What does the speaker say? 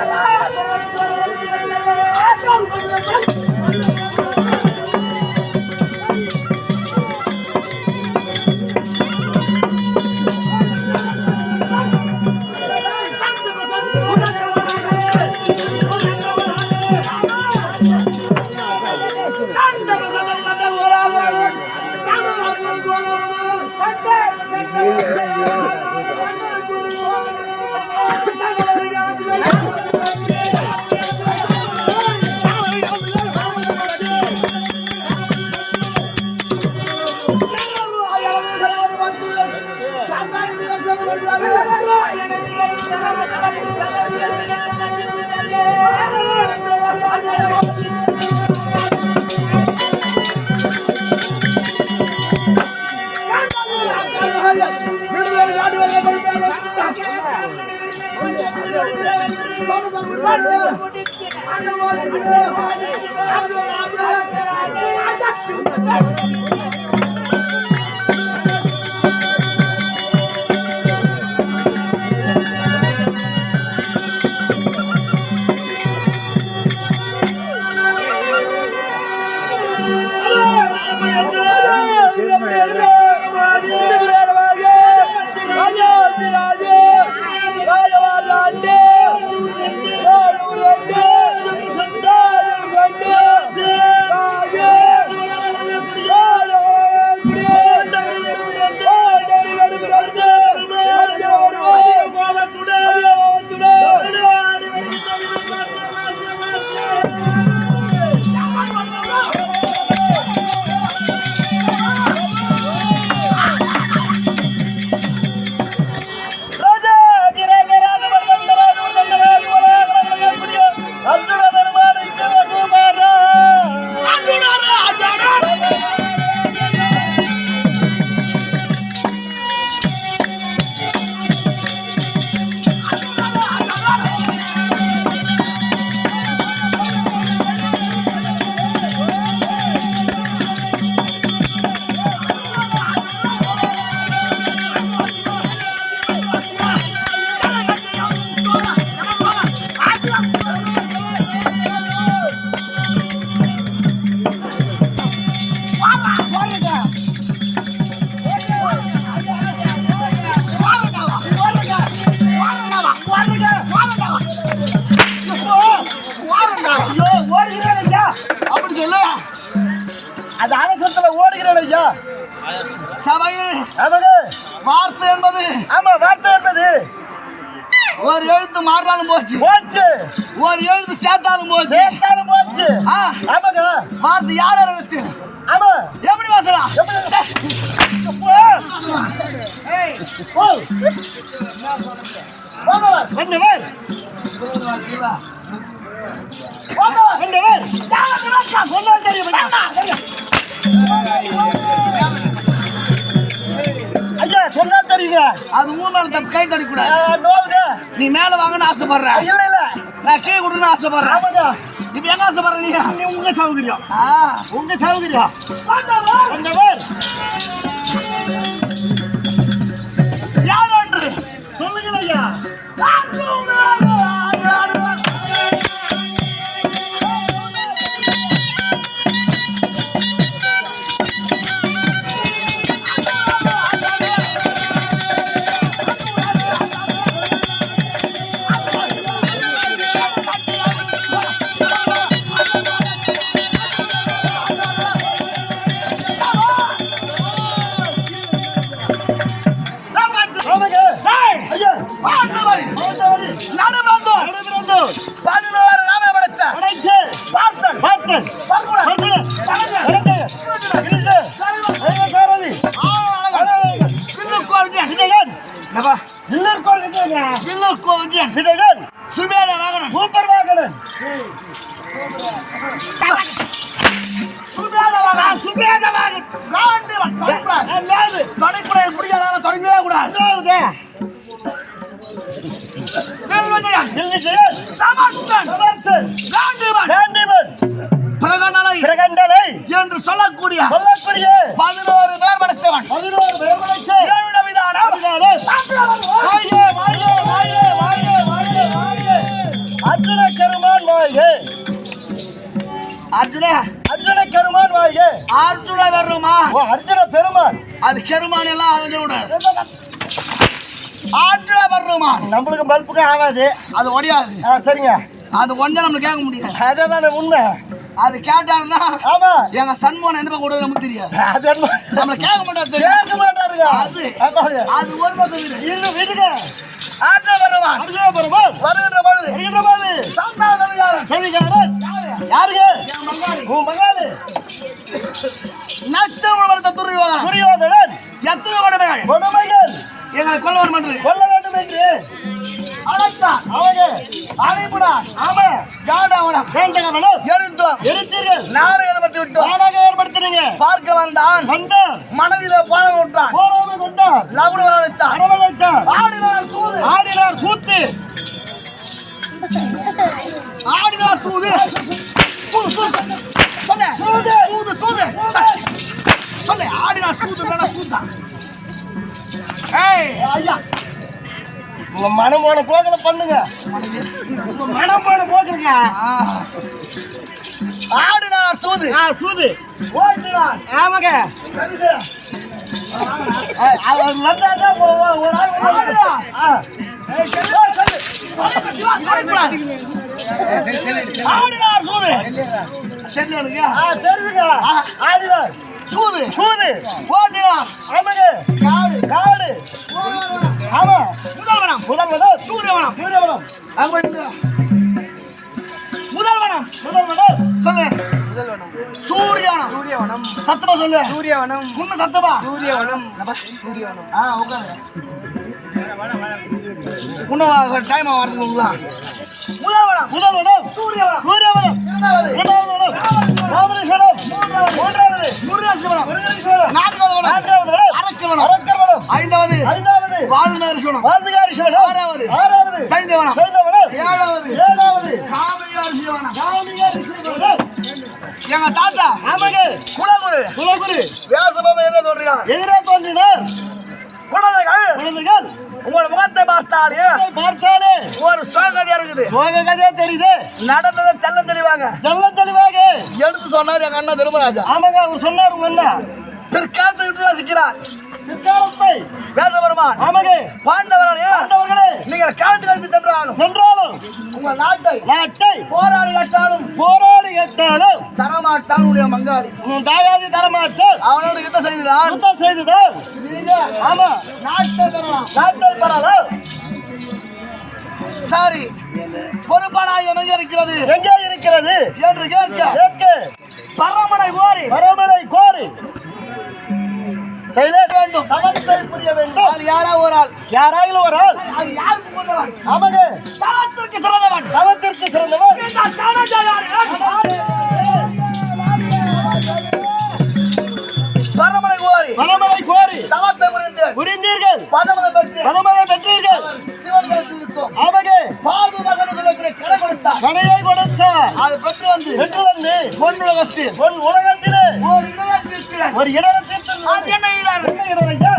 ¡Ah, no, no, ஐயோ, அவசரத்துல ஓடுகிறேன் ஐயா. சபையில் வார்த்தை என்பது ஆமா வார்த்தை என்பது. ஒரு எழுத்து மாறினாலும் போச்சு. போச்சு. ஒரு எழுத்து சேர்த்தாலும் போச்சு. சேர்த்தாலும் போச்சு. ஆமாங்க. வார்த்தை யார் எழுத்து ஆமா. எப்படி பேசலாம். ரெண்டு பேர். ரெண்டு பேர். தெரியும். ஐயா சொன்னா தெரியுங்க அது மூணு மேல தப்பு கை நோவுங்க. நீ மேல வாங்கன்னு ஆசைப்படுற. இல்ல இல்ல. நான் கீழே கொடுன்னு ஆசைப்படுறேன் இப்ப என்ன ஆசைப்படுற நீங்க நீ உங்க சௌகரியம். உங்க சௌகரியம். யார் ஒன்று சொல்லுங்கள் ஐயா. விஜயன் இல்லர் கோல் விஜயங்க பில்லுக்கோள் ஜென் விஜயன் சுபேத வாகனம். சூப்பர் வாகனன் சுபேத வாகனம் சுபேத வாகனன் காண்டி தொடக்கூடாது. எல்லாரு தொடக்கூடாது முடியாத தொடங்கவே கூடாது. நெல் விஜயன் நெல் விஜயன் சமர்த்தன். சமர்த்தன். காண்டிவன் காண்டிமன் பிரகடனை பிரகண்டனை என்று சொல்லக்கூடிய சொல்லக்கூடிய பதினோரு அர்ஜுன. அர்ஜுன கருமான் வாழ்க. அர்ஜுன வருமா? ஓ, அர்ஜுன பெருமான். அது கெருமான் எல்லாம் அதை விடாது. அர்ஜுன வருமான் நம்மளுக்கு பல்புக்கு ஆகாது. அது ஒடியாது. ஆ, சரிங்க. அது ஒன்றை நம்மளுக்கு கேட்க முடியாது. அதான் உண்மை. அது கேட்டாருன்னா ஆமா. எங்க சன்மோன் எந்த பக்கம் நமக்கு தெரியாது. அது? நம்மள கேட்க மாட்டாது தெரியும்? கேட்க மாட்டாருங்க. அது. அது ஒரு பக்கம் வீடு. இரு வீட்டுங்க ஆற்ற வருவான் அருகே பெருமாள் வருகின்ற பொழுது. வருகின்ற செவிகாரன் யாருங்க? உன் மகாலு நச்சவளத்தை துருவாங்க துரியோதனன். எத்தனை உடமைகள் கொடுமைகள். எங்களை என்று. கொல்ல வேண்டும் என்று. அழைத்தான். அவங்க அழைப்புடான். ஆமா காண்டாவனம் வேண்டகமனம் எழுந்தோம் எரித்தீர்கள். நாளை ஏற்படுத்தி விட்டோம். நானாக ஏற்படுத்தினீங்க. பார்க்க வந்தான். வந்தார் மனதில பாடம் விட்டான் போராமை கொண்டார் லகுடு அழைத்தான். அரவணைத்தார் ஆடினார் சூது. ஆடினார் ஆடினார் சூது சூது. சொல்லு. சூது. சூது சொல்லு ஆடினார் சூது இல்லைன்னா சூதா ஏய் ஐயா உங்க மனம் போன போக்கல பண்ணுங்க உங்க மனம் போன போக்குங்க ஆ. ஆடினார் சூது ஆ சூது ஓடினார் ஆமாங்க பெருசு. அ- அது வந்தாதான் ஒரு ஆள் வந்து- ஆடுடா. ஆ. ஏய், சொல்லு, சொல்லு. ஆடினார் சூது. தெரியல எனக்கு ஆ, தெரியுதுங்க ஆடினார். சூது. சூது. ஓட்டினார் ஆமாங்க காடு. காடு. ஆமா முதல்வனம். முதல்வனம் சூரியவனம். சூரியவனம். அங்க. முதல்வனம். முதல்வனம் சொல்லு. சூரியவனம். சூரியவனம். சத்தமா சொல்லு. சூரியவனம். முன்ன சத்தமா. சூரியவனம். சூரியவனம். ஆ உட்காரு. இன்னும் டைம் வரதுக்கு உங்களா? முதல்வனம் முதல்வனம் சூரியவனம் சூரியவனம் இரண்டாவது இரண்டாவதனம் ராமேஸ்வரம் மூன்றாவது முருகேஸ்வரம் முருகேஸ்வரம் நான்காவது வனம் நான்காவது வனம் அரக்கவனம் அரக்கவனம் ஐந்தாவது. ஐந்தாவது. வால்மீகாரீஸ்வரம் ஆறாவது. ஆறாவது. சைந்தவனம் சைந்தவனம் ஏழாவது. ஏழாவது. காமையாசிவனம் ராமலிங்காரீஸ்வரம் எங்க தாத்தா. ஆமாங்க. குலகுரு. குலகுரு. வியாசபாபா என்ன சொல்றான் எதிரே தோன்றினார். குழந்தைகள். குழந்தைகள். உங்களோட முகத்தை பார்த்தாலே பார்த்தாலே ஒரு சோகதியா இருக்குது. சோக கதையா தெரியுது. நடந்ததை தெல்ல தெளிவாங்க. தெல்ல தெளிவாக. எடுத்து சொன்னார் எங்க அண்ணா தர்மராஜா ஆமாங்க அவர் சொன்னார் உங்க என்ன பிற்காலத்தை விட்டு வாசிக்கிறார். பிற்காலத்தை. வேசபெருமான். ஆமாங்க. பாண்டவர்களே நீங்கள் காலத்து கழித்து சென்றாலும் சென்றாலும் உங்கள் நாட்டை நாட்டை போராடி கட்டாலும் போராடி கட்டாலும் தரமாட்டான் உடைய மங்காளி. உன் தாயாதி தரமாட்டால் அவனோடு யுத்தம் செய்கிறான் சுத்தம் செய்துதான். ஆமா. நாட்டை தரலாம் நாட்டை பெறலாம். சாரி பொறுப்பானாய் எங்க இருக்கிறது? எங்கே இருக்கிறது? என்று கேட்க. கேட்க. பரமனை கோரி. பரமனை கோரி. செய்ய வேண்டும். தவத்தை புரிய வேண்டும். அது யாரா ஒரு ஆள். யாராயிலும் ஒரு ஆள். அது யாருக்கு தவத்திற்கு சிறந்தவன். தவத்திற்கு சிறந்தவன். பதமதம் பெற்றீர்கள். சிவலிங்கத்திற்கும் அவகே பாது வசனங்களுக்கு கடை கொடுத்தார். கடையை கொடுத்தார். அது பெற்று வந்து பெற்று வந்து பொன் உலகத்தில். பொன் உலகத்திலே. ஒரு இடத்திற்கு ஒரு இடத்திற்கு அது என்ன இடம்? என்ன இடம் ஐயா